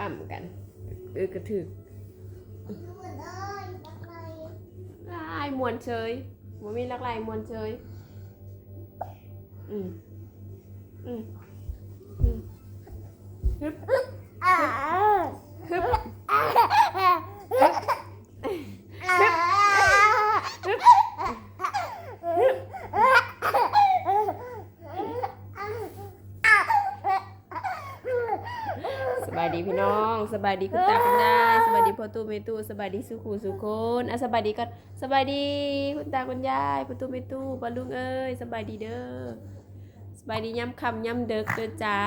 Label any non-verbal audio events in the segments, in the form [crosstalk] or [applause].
อ่ำกันเออกระถึกลายมวนเฉยมันมีลักลายมวนเฉยอืมอืมอืมฮึบฮึบ บายดีพี่น้องสบายดีคุณตาคุณยายสบายดีพ่อตู้เมตู้สบายดีสุขูสุคนอะสบายดีก่อนสบายดีคุณตาคุณยายพ่อตู้เมตู้ปาลุงเอ้ยสบายดีเด้อสบายดีย้ำคำย้ำเด็กเด้อจ้า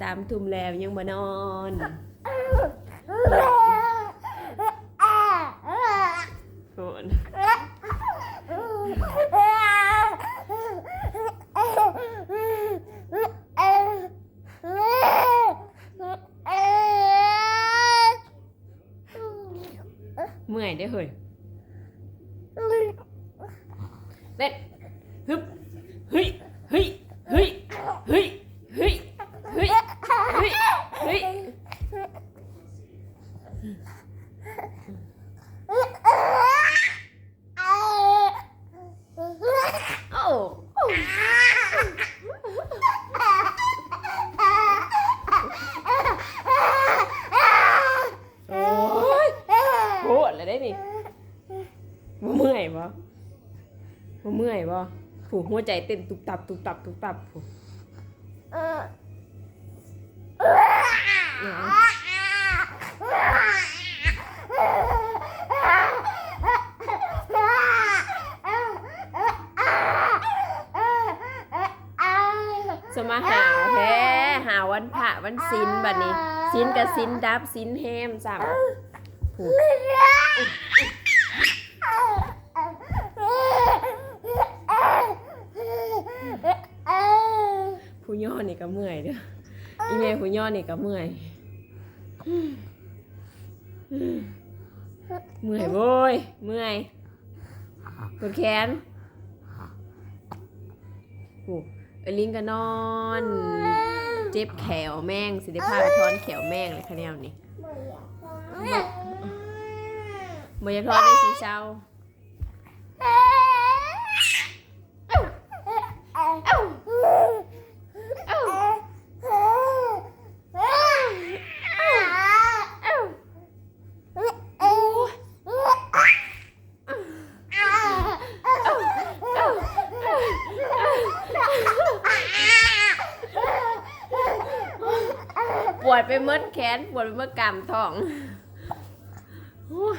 สามทุ่มแล้วยังมานอนโอน เมื่อย ได้เฮ้ย บ่เมื่อยบ่ผูหัวใจเต้นตุบตับตุบตับตุบตับผูหยังสมาหาวแท้หาวันพระวันศีลบัดนี้ศีลกับศีลดับศีลแฮมสามผู ผู้ย่อนี่ก็เมื่อยเด้ออีเมลผู้ย่อนี่ก็เมื่อยเมื่อยโว้ยเมื่อยปวดแขนโอ้ไอลิงก็นอน เจ็บแขวแม่งสิได้พาไปทอนแขวแม่งเลยคะแนนนี่บ่อยากทอนได้สีเศร้า ปวดไปหมดแขน ปวดไปหมดกล้ามท้องอ้ย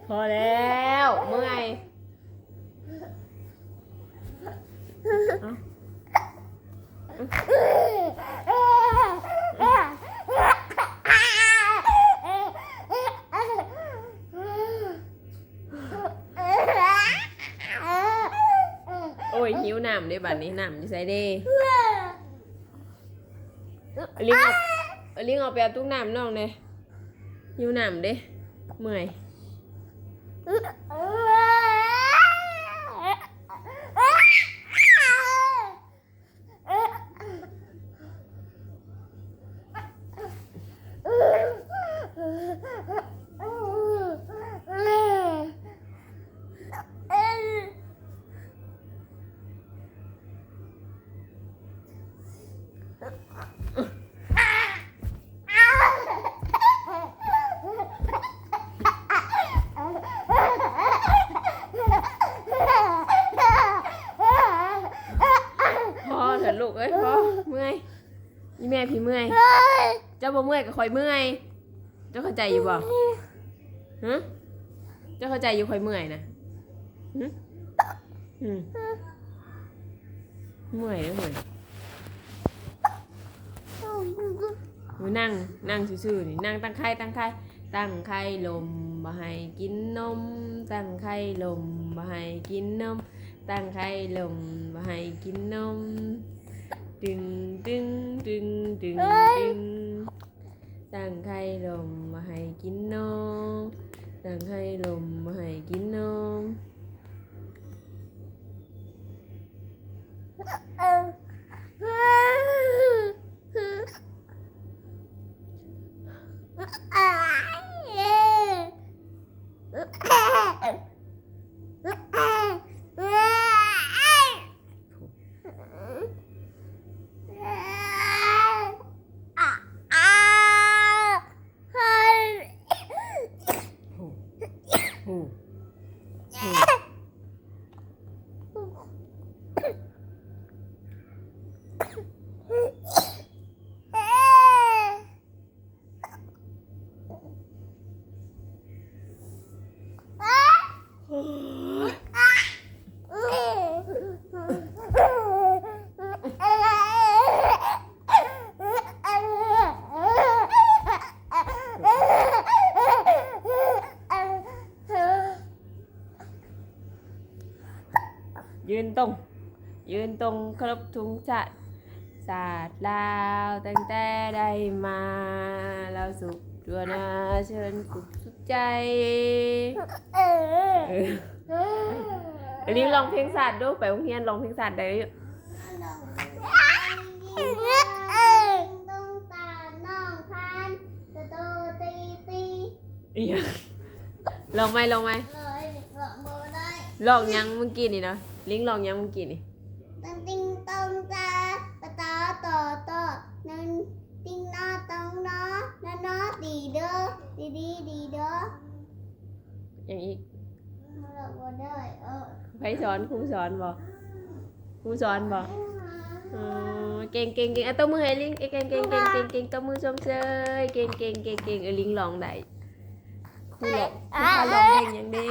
พ อแล้วเมื่อยโอ้ยหิวน้ำด้บัดนี้น้ำอยู่ใส่เด้ลิงเอาเอาลิงเอาไปเอาตุ้งน้ำน้องเด้หิวน้ำเด้เมื่อย Ugh. [laughs] แม่พี่เมื่อย เจ้าบ่เมื่อยก็คอยเมื่อย เจ้าเข้าใจอยู่บ่ฮะเจ้าเข้าใจอยู่คอยเมื่อยนะหึอืมเมื่อยแล้วเมื่อยหนูนั่งนั่งซื่อๆนี่นั่งตั้งไข่ตั้งไข่ตั้งไข่ลมบ่ให้กินนม ตั้งไข่ลมบ่ให้กินนม ตั้งไข่ลมบ่ให้กินนม Đừng đừng đừng đừng đừng Đằng khay lùm mà hay chín non Đằng khay lùm mà hay chín non ตรง ยืนตรงครบทุงชาติศาสตร์ลาวตั้งแต่ได้มา เราสุขตัวนาเชิญกุกสุขใจเออลิงลองเพลงศาสตร์ดูไปโรงเรียนลองเพลงศาสตร์ได้ยังลองไหมลองไหมลองยังเมื่อกี้นี่เนาะ ลิงลองยังเมื่อกี้นี่ตังติงตองตาตะตาต่อต่อนันติงนอตองนอนันนอดีเด้อดีดีดีเด้อยังอีกเราโบได้เออใครสอนครูสอนบอกครูสอนบอกอ๋อเก่งเก่งเก่งอะตัวมือให้ลิงเก่งเก่งเก่งเก่งเก่งเก่งตัวมือชมเชยเก่งเก่งเก่งเก่งเออลิงลองได้ครูหลอกครูพาลองเพลงอย่างดี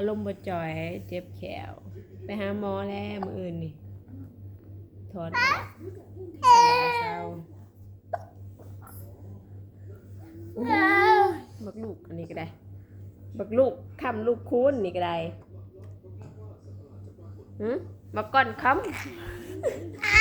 อารมณ์บ่จ่อยเจ็บแขว ไปหาหมอแล้วมืออื่นนี่ถอดออกเศร้าบักลูกอันนี้ก็ได้ บักลูกคำลูกคูณนี่ก็ได้หืมมาก่อนคำ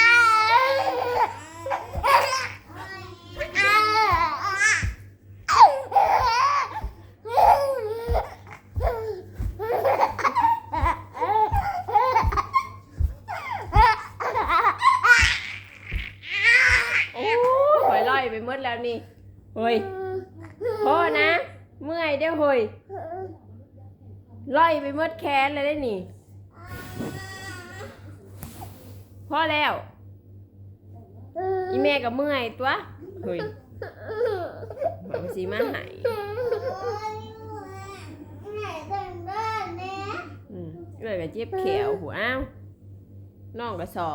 อยลอยไปหมดแล้วนี่เฮ้ยพ่อนะ เมื่อยเด้อเฮ้ยลอยไปหมดแขนเลยได้อนี่พ่อแล้วอีแม่กับเมื่อยตัวเฮ้ยบอกว่าสีมาใหายไหนแต่งบ้านเนี่ยอืมเลยกับเจ็บแขวหัวอ้าวน้องกระสอ